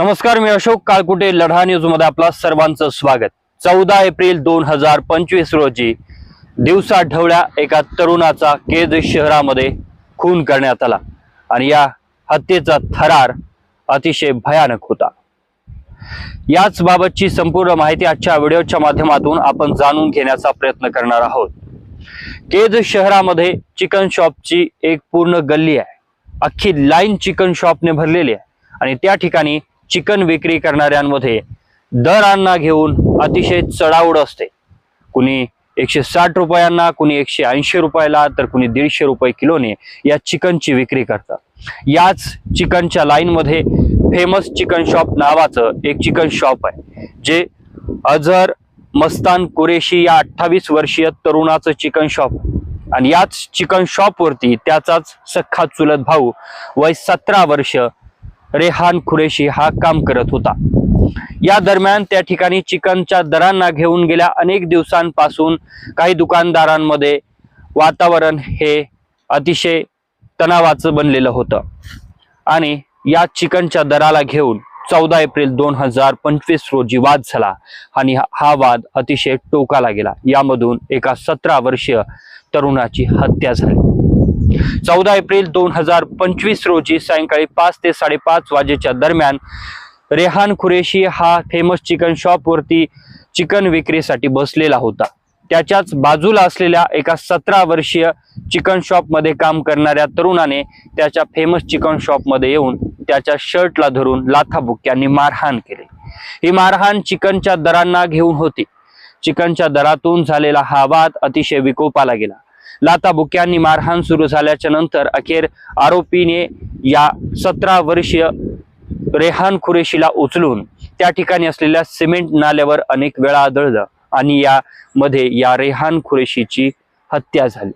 नमस्कार मी अशोक काळकुटे लढा न्यूजमध्ये आपला सर्वांचं स्वागत. चौदा एप्रिल दोन हजार पंचवीस रोजी दिवसा ढवळ्या एका तरुणाचा केज शहरामध्ये खून करण्यात आला आणि या हत्येचा थरार अतिशय भयानक होता. याच बाबतची संपूर्ण माहिती आजच्या व्हिडिओच्या माध्यमातून आपण जाणून घेण्याचा प्रयत्न करणार आहोत. केज शहरामध्ये चिकन शॉपची एक पूर्ण गल्ली आहे. अख्खी लाईन चिकन शॉपने भरलेली आहे आणि त्या ठिकाणी चिकन विक्री करणाऱ्यांमध्ये दरांना घेऊन अतिशय चढाओढ असते. कुणी एकशे साठ रुपयांना कुणी एकशे ऐंशी रुपयाला तर कुणी दीडशे रुपये किलोने या चिकनची विक्री करतात. याच चिकनच्या लाईनमध्ये फेमस चिकन शॉप नावाचं एक चिकन शॉप आहे जे अझर मस्तान कुरेशी या अठ्ठावीस वर्षीय तरुणाचं चिकन शॉप आणि याच चिकन शॉपवरती त्याचाच सख्खा चुलत भाऊ वय सतरा वर्ष रेहान खुरेशी हा काम करत होता. या दरम्यान त्या ठिकाणी चिकनच्या दरांना घेऊन गेल्या अनेक दिवसांपासून काही दुकानदारांमध्ये वातावरण हे अतिशय तणावाचं बनलेलं होतं. आणि या चिकनच्या दराला घेऊन चौदा एप्रिल दोन हजार पंचवीस रोजी वाद झाला आणि हा- वाद अतिशय टोकाला गेला. यामधून एका सतरा वर्षीय तरुणाची हत्या झाली. चौदा एप्रिल दोन हजार पंचवीस रोजी सायंकाळी पाच ते साडेपाच वाजेच्या दरम्यान रेहान खुरेशी हा फेमस चिकन शॉप वरती चिकन विक्रीसाठी बसलेला होता. त्याच्याच बाजूला असलेल्या एका सतरा वर्षीय चिकन शॉपमध्ये काम करणाऱ्या तरुणाने त्याच्या फेमस चिकन शॉपमध्ये येऊन त्याच्या शर्टला धरून लाथाबुक्यांनी मारहाण केली. ही मारहाण चिकनच्या दरांना घेऊन होती. चिकनच्या दरातून झालेला हा वाद अतिशय विकोपाला गेला. लाताबुक्यांनी मारहाण सुरू झाल्याच्यानंतर अखेर आरोपीने या सतरा वर्षीय रेहान खुरेशीला उचलून त्या ठिकाणी असलेल्या सिमेंट नाल्यावर अनेक वेळा आदळलं आणि यामध्ये या रेहान खुरेशीची हत्या झाली.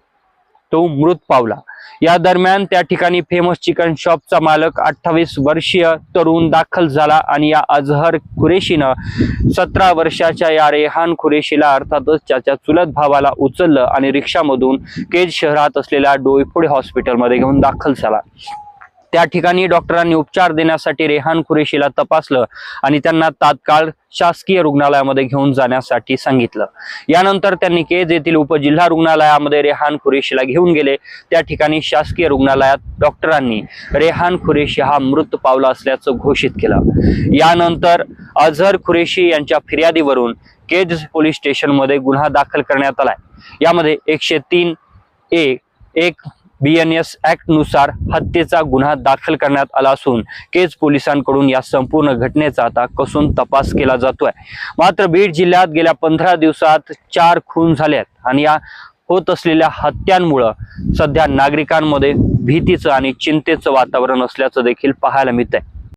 तो मृत पावला. या दरम्यान त्या ठिकाणी फेमस चिकन शॉपचा मालक अठ्ठावीस वर्षीय तरुण दाखल झाला आणि या अजहर खुरेशीनं सतरा वर्षाच्या या रेहान खुरेशीला अर्थातच त्याच्या चुलत भावाला उचललं आणि रिक्षामधून केज शहरात असलेल्या डोईफोडे हॉस्पिटलमध्ये घेऊन दाखल झाला. त्या ठिकाणी डॉक्टरांनी उपचार देण्यासाठी रेहान खुरेशीला तपासलं आणि त्यांना तात्काळ शासकीय रुग्णालयामध्ये घेऊन जाण्यासाठी सांगितलं. यानंतर त्यांनी केज येथील उपजिल्हा रुग्णालयामध्ये रेहान खुरेशीला घेऊन गेले. त्या ठिकाणी शासकीय रुग्णालयात डॉक्टरांनी रेहान खुरेशी हा मृत पावला असल्याचं घोषित केलं. यानंतर अझहर खुरेशी यांच्या फिर्यादीवरून केज पोलीस स्टेशनमध्ये गुन्हा दाखल करण्यात आलाय. यामध्ये एकशे तीन ए एक बी एन एस ऍक्टनुसार हत्येचा गुन्हा दाखल करण्यात आला असून केज पोलिसांकडून या संपूर्ण घटनेचा आता कसून तपास केला जातोय. मात्र बीड जिल्ह्यात गेल्या पंधरा दिवसात चार खून झाले आहेत आणि या होत असलेल्या हत्यांमुळं सध्या नागरिकांमध्ये भीतीचं आणि चिंतेचं वातावरण असल्याचं देखील पाहायला मिळत आहे